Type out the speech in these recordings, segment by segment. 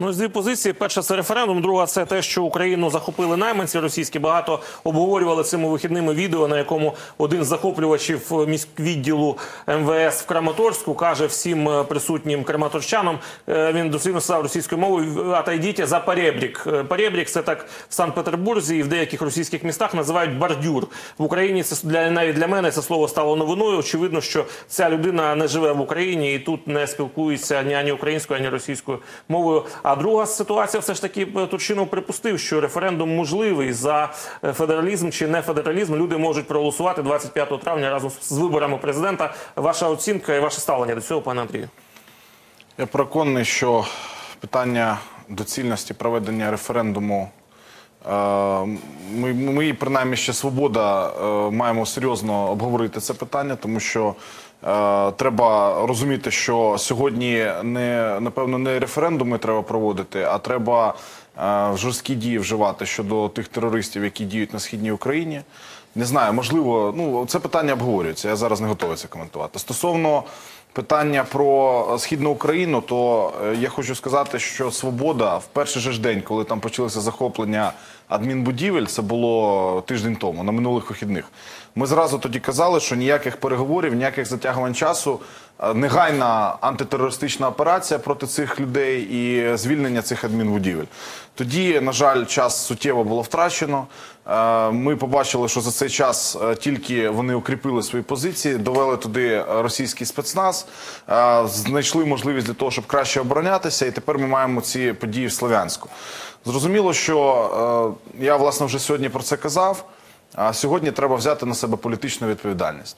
Ну, з дві позиції. Перша це референдум. Друга це те, що Україну захопили найманці російські. Багато обговорювали цими вихідними відео, на якому один з захоплювачів міськвідділу МВС в Краматорську каже всім е, присутнім краматорчанам. е, Він дослівно сказав російською мовою «Отойдіть за перебрік». Е, Перебрік це так в Санкт-Петербурзі і в деяких російських містах називають бордюр. В Україні це для навіть для мене це слово стало новиною. Очевидно, що ця людина не живе в Україні і тут не спілкується ні ані українською, ані російською мовою. А друга ситуація, все ж таки, Турчинов припустив, що референдум можливий за е, федералізм чи не федералізм. Люди можуть проголосувати 25 травня разом з виборами президента. Ваша оцінка і ваше ставлення до цього, пане Андрію? Я переконаний, що питання доцільності проведення референдуму. е, Ми, ми принаймні ще свобода е, маємо серйозно обговорити це питання, тому що е, треба розуміти, що сьогодні не напевно не референдуми треба проводити, а треба е, жорсткі дії вживати щодо тих терористів, які діють на східній Україні. Не знаю, можливо, ну це питання обговорюється. Я зараз не готовий це коментувати. Стосовно питання про східну Україну, то е, я хочу сказати, що свобода в перший же ж день, коли там почалося захоплення адмінбудівель, це було тиждень тому, на минулих вихідних. Ми зразу тоді казали, що ніяких переговорів, ніяких затягувань часу, е, негайна антитерористична операція проти цих людей і звільнення цих адмінбудівель. Тоді, на жаль, час суттєво було втрачено. Е, Ми побачили, що за цей час е, тільки вони укріпили свої позиції, довели туди російський спецназ, е, знайшли можливість для того, щоб краще оборонятися, і тепер ми маємо ці події в Слов'янську. Зрозуміло, що е, я власне вже сьогодні про це казав. А сьогодні треба взяти на себе політичну відповідальність.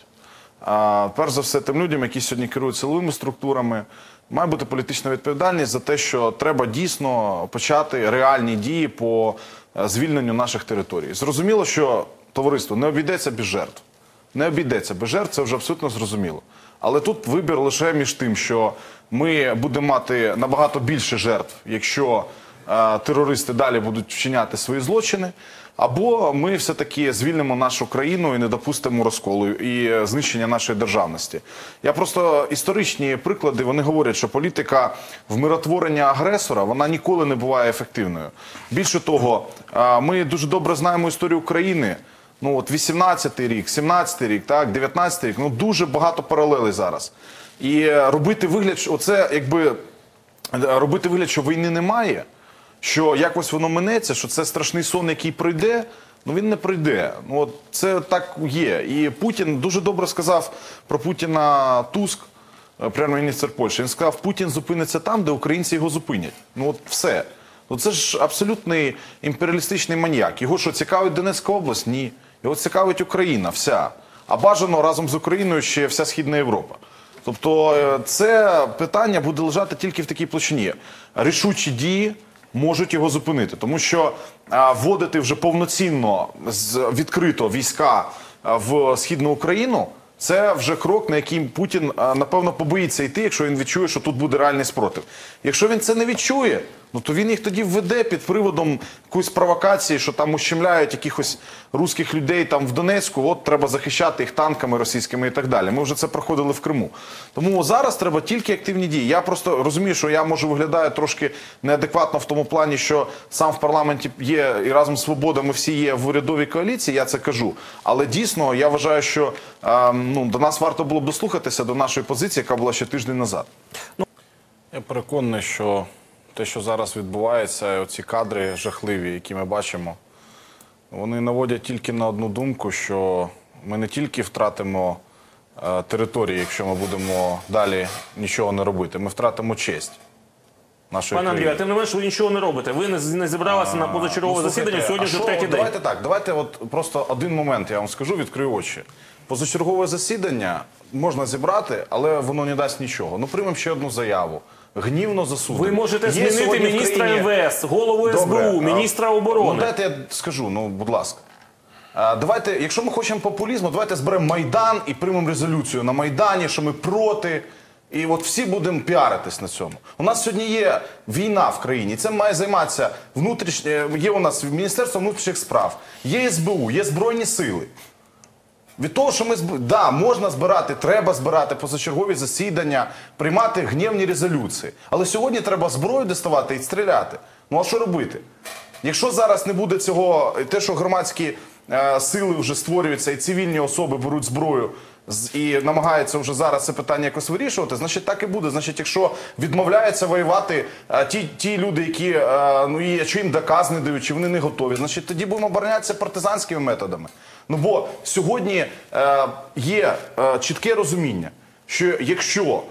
Перш за все, тим людям, які сьогодні керують силовими структурами, має бути політична відповідальність за те, що треба дійсно почати реальні дії по е, звільненню наших територій. Зрозуміло, що товариство не обійдеться без жертв. Не обійдеться без жертв, це вже абсолютно зрозуміло. Але тут вибір лише між тим, що ми будемо мати набагато більше жертв, якщо терористи далі будуть вчиняти свої злочини. Або ми все-таки звільнимо нашу країну і не допустимо розколу і е, знищення нашої державності. Я просто історичні приклади вони говорять, що політика вмиротворення агресора вона ніколи не буває ефективною. Більше того, ми дуже добре знаємо історію України. Ну от 18-й рік, 17-й рік, так, 19-й рік. Ну дуже багато паралелей зараз. І е, робити вигляд, що оце якби е, робити вигляд, що війни немає що якось воно минеться, що це страшний сон, який прийде. Ну він не прийде. Ну от це так є. І Путін дуже добре сказав про Путіна Туск, е, прем'єр-міністр Польщі. Він сказав, Путін зупиниться там, де українці його зупинять. Ну от все. Ну це ж абсолютний імперіалістичний маньяк. Його що цікавить Донецька область? Ні. Його цікавить Україна, вся. А бажано разом з Україною ще вся Східна Європа. Тобто е, це питання буде лежати тільки в такій площині. Рішучі дії можуть його зупинити, тому що вводити вже повноцінно відкрито війська в східну Україну. Це вже крок, на який Путін напевно побоїться йти, якщо він відчує, що тут буде реальний спротив. Якщо він це не відчує, ну то він їх тоді введе під приводом якоїсь провокації, що там ущемляють якихось русських людей там в Донецьку. От треба захищати їх танками російськими і так далі. Ми вже це проходили в Криму. Тому зараз треба тільки активні дії. Я просто розумію, що я може виглядаю трошки неадекватно в тому плані, що сам в парламенті є і разом з свобода ми всі є в урядовій коаліції. Я це кажу. Але дійсно я вважаю, що е, ну до нас варто було б дослухатися до нашої позиції, яка була ще тиждень назад. Я переконаний, що те, що зараз відбувається, оці кадри жахливі, які ми бачимо, вони наводять тільки на одну думку, що ми не тільки втратимо е, території, якщо ми будемо далі нічого не робити, ми втратимо честь нашої Пане Андрію, а країни. тим не менш, ви нічого не робите. Ви не, не зібралися на позачергове Ну, засідання. Сьогодні а вже що- третій день. Давайте так, давайте от просто один момент я вам скажу, відкрию очі. Позачергове засідання можна зібрати, але воно не дасть нічого. Ну, приймемо ще одну заяву. Гнівно засудимо. Ви можете Є змінити сьогодні в міністра країні- МВС, голову Добре, СБУ, а, міністра Ну, оборони. дайте я скажу, ну, будь ласка. А, Давайте, якщо ми хочемо популізму, давайте зберемо Майдан і приймемо резолюцію на Майдані, що ми проти. І от всі будемо піаритись на цьому. У нас сьогодні є війна в країні. Цим має займатися внутрішнє. Є у нас Міністерство внутрішніх справ, є СБУ, є Збройні сили. Від того, що ми зб... да, можна збирати, треба збирати позачергові засідання, приймати гнівні резолюції. Але сьогодні треба зброю доставати і стріляти. Ну а що робити? Якщо зараз не буде цього, те, що громадські е, сили вже створюються, і цивільні особи беруть зброю і намагаються вже зараз це питання якось вирішувати, значить так і буде. Значить, якщо відмовляються воювати е, ті, ті люди, які е, ну і якщо їм доказ не дають, чи вони не готові, значить тоді будемо оборонятися партизанськими методами. Ну бо сьогодні е, є чітке розуміння, що якщо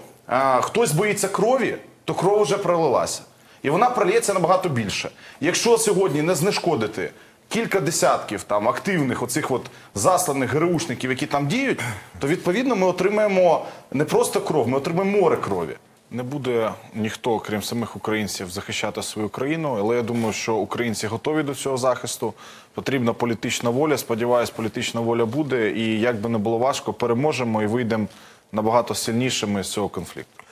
хтось боїться крові, то кров вже пролилася. І вона пролється набагато більше. Якщо сьогодні не знешкодити кілька десятків там активних оцих от засланих ГРУшників, які там діють, то відповідно ми отримаємо не просто кров, ми отримаємо море крові. Не буде ніхто, крім самих українців, захищати свою країну, але я думаю, що українці готові до цього захисту. Потрібна політична воля. Сподіваюсь, політична воля буде. І як би не було важко, переможемо і вийдемо набагато сильнішими з цього конфлікту.